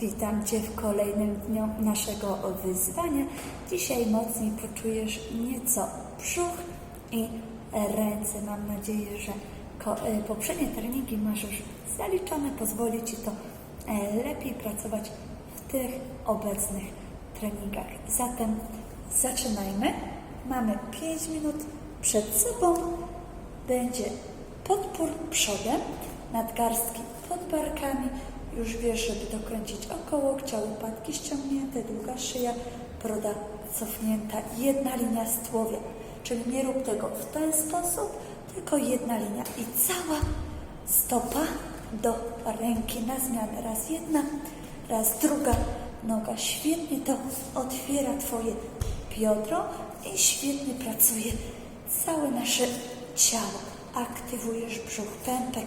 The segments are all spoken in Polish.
Witam Cię w kolejnym dniu naszego wyzwania. Dzisiaj mocniej poczujesz nieco brzuch i ręce. Mam nadzieję, że e, poprzednie treningi masz już zaliczone. Pozwoli Ci to e, lepiej pracować w tych obecnych treningach. Zatem zaczynajmy. Mamy 5 minut przed sobą. Będzie podpór przodem, nadgarstki pod barkami. Już wiesz, żeby dokręcić oko łokcia, łopatki ściągnięte, długa szyja, broda cofnięta, jedna linia z. Czyli nie rób tego w ten sposób, tylko jedna linia i cała stopa do ręki na zmianę. Raz jedna, raz druga noga. Świetnie to otwiera Twoje biodro i świetnie pracuje całe nasze ciało. Aktywujesz brzuch, pępek,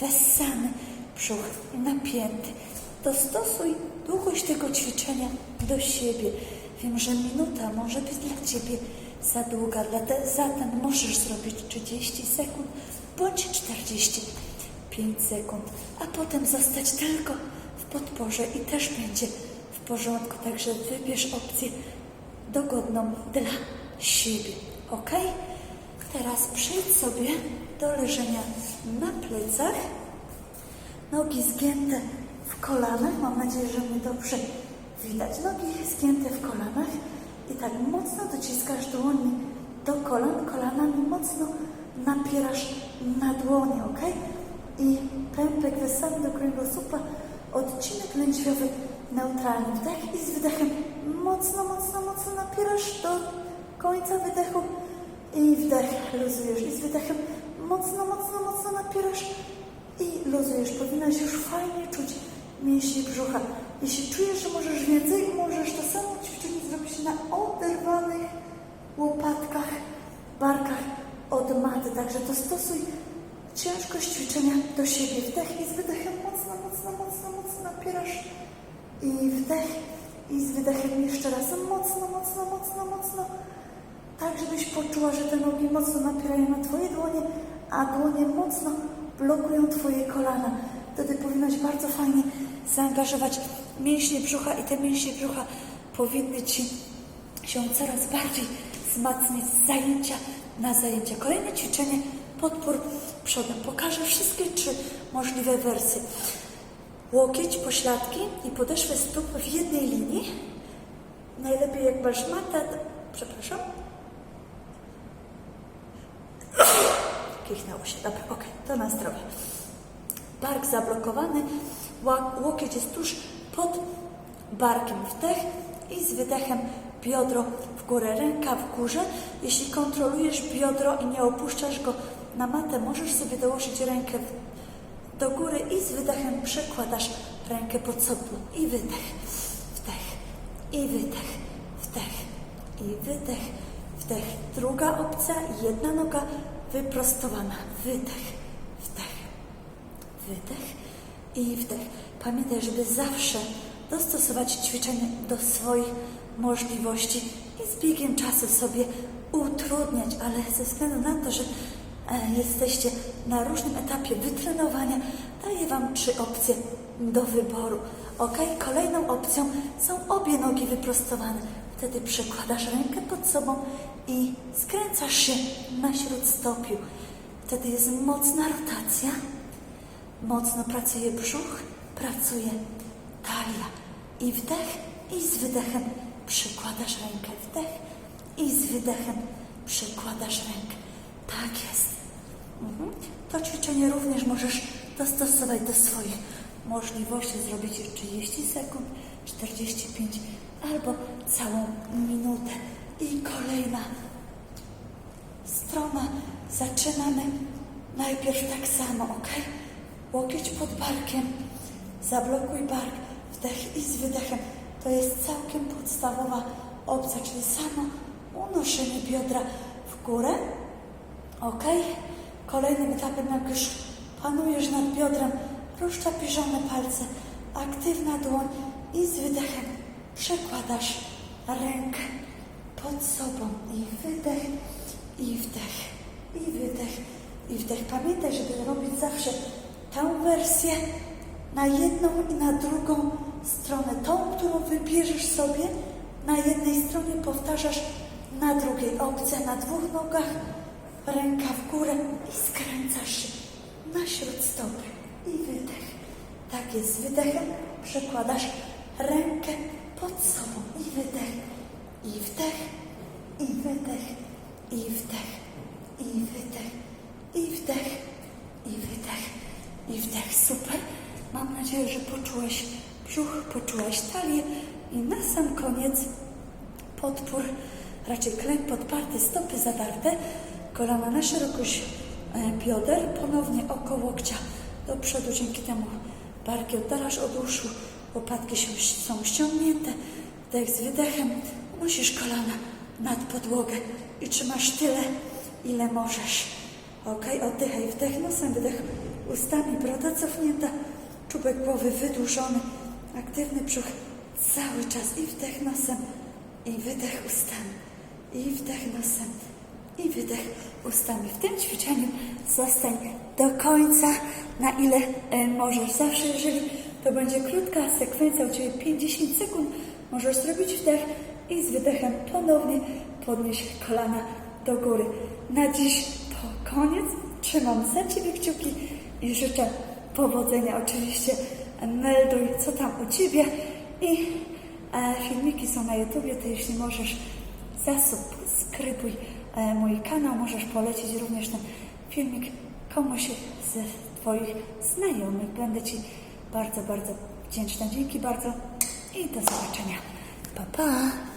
wessany, brzuch napięty. Dostosuj długość tego ćwiczenia do siebie. Wiem, że minuta może być dla Ciebie za długa, zatem możesz zrobić 30 sekund bądź 45 sekund, a potem zostać tylko w podporze i też będzie w porządku. Także wybierz opcję dogodną dla siebie. Ok? Teraz przejdź sobie do leżenia na plecach. Nogi zgięte w kolanach. Mam nadzieję, że mnie dobrze widać. Nogi zgięte w kolanach i tak mocno dociskasz dłoni do kolan. Kolanami mocno napierasz na dłonie, ok? I pępek wysady do kręgosłupa, odcinek lędźwiowy neutralny. Wdech i z wydechem mocno, mocno, mocno napierasz do końca wydechu i wdech luzujesz. I z wydechem mocno, mocno, mocno napierasz i luzujesz. Powinnaś już fajnie czuć mięśnie brzucha. Jeśli czujesz, że możesz więcej, możesz to samo ćwiczenie zrobić na oderwanych łopatkach, barkach od maty. Także to stosuj ciężkość ćwiczenia do siebie. Wdech i z wydechem mocno, mocno, mocno, mocno napierasz. I wdech i z wydechem jeszcze raz mocno, mocno, mocno, mocno. Tak, żebyś poczuła, że te nogi mocno napierają na Twoje dłonie, a dłonie mocno blokują Twoje kolana. Wtedy powinnaś bardzo fajnie zaangażować mięśnie brzucha i te mięśnie brzucha powinny Ci się coraz bardziej wzmacniać z zajęcia na zajęcia. Kolejne ćwiczenie podpór przodem. Pokażę wszystkie trzy możliwe wersje. Łokieć, pośladki i podeszwy stóp w jednej linii. Najlepiej jak masz matę, przepraszam. Kichnęło się. Dobra, okej, to na zdrowie. Bark zablokowany, łokieć jest tuż pod barkiem. Wdech i z wydechem biodro w górę, ręka w górze. Jeśli kontrolujesz biodro i nie opuszczasz go na matę, możesz sobie dołożyć rękę do góry i z wydechem przekładasz rękę pod sobą. I wydech, wdech, i wydech, wdech, i wydech, wdech. Druga opcja, jedna noga wyprostowana. Wydech, wdech, wydech i wdech. Pamiętaj, żeby zawsze dostosować ćwiczenie do swoich możliwości i z biegiem czasu sobie utrudniać, ale ze względu na to, że e, jesteście na różnym etapie wytrenowania, daję Wam trzy opcje do wyboru. Ok? Kolejną opcją są obie nogi wyprostowane. Wtedy przekładasz rękę pod sobą i skręcasz się na śródstopiu. Wtedy jest mocna rotacja. Mocno pracuje brzuch, pracuje talia. I wdech, i z wydechem przykładasz rękę. Wdech i z wydechem przykładasz rękę. Tak jest. Mhm. To ćwiczenie również możesz dostosować do swoich możliwości. Zrobić je 30 sekund, 45 albo całą minutę. I kolejna strona. Zaczynamy najpierw tak samo, ok? Łokieć pod barkiem, zablokuj bark, wdech i z wydechem. To jest całkiem podstawowa opcja, czyli samo unoszenie biodra w górę, ok? Kolejnym etapem, jak już panujesz nad biodrem, rozczapiżone palce, aktywna dłoń i z wydechem przekładasz rękę pod sobą i wydech, i wdech, i wydech, i wdech. Pamiętaj, żeby robić zawsze tę wersję na jedną i na drugą stronę. Tą, którą wybierzesz sobie, na jednej stronie powtarzasz na drugiej. Opcja na dwóch nogach, ręka w górę i skręcasz się na śród stopy. I wydech. Tak jest, z wydechem przekładasz rękę pod sobą. I wydech, i wdech, i wydech, i wdech, i wydech, i wdech, i wydech, i wdech. Super. Mam nadzieję, że poczułeś brzuch, poczułeś talię i na sam koniec podpór, raczej klęk podparty, stopy zadarte, kolana na szerokość e, bioder, ponownie oko łokcia do przodu, dzięki temu barki oddalasz od uszu, łopatki są ściągnięte, wdech z wydechem, unosisz kolana nad podłogę i trzymasz tyle, ile możesz. Ok, oddychaj, wdech nosem, wydech ustami, broda cofnięta, czubek głowy wydłużony, aktywny brzuch cały czas i wdech nosem, i wydech ustami, i wdech nosem, i wydech ustami. W tym ćwiczeniu zostań do końca, na ile e, możesz. Zawsze, jeżeli to będzie krótka sekwencja, u Ciebie 50 sekund, możesz zrobić wdech i z wydechem ponownie podnieść kolana do góry. Na dziś to koniec. Trzymam za Ciebie kciuki i życzę powodzenia. Oczywiście melduj, co tam u Ciebie i e, filmiki są na YouTubie, to jeśli możesz zasubskrybuj e, mój kanał, możesz polecić również ten filmik komuś ze Twoich znajomych. Będę Ci bardzo, bardzo wdzięczna. Dzięki bardzo i do zobaczenia. Pa, pa!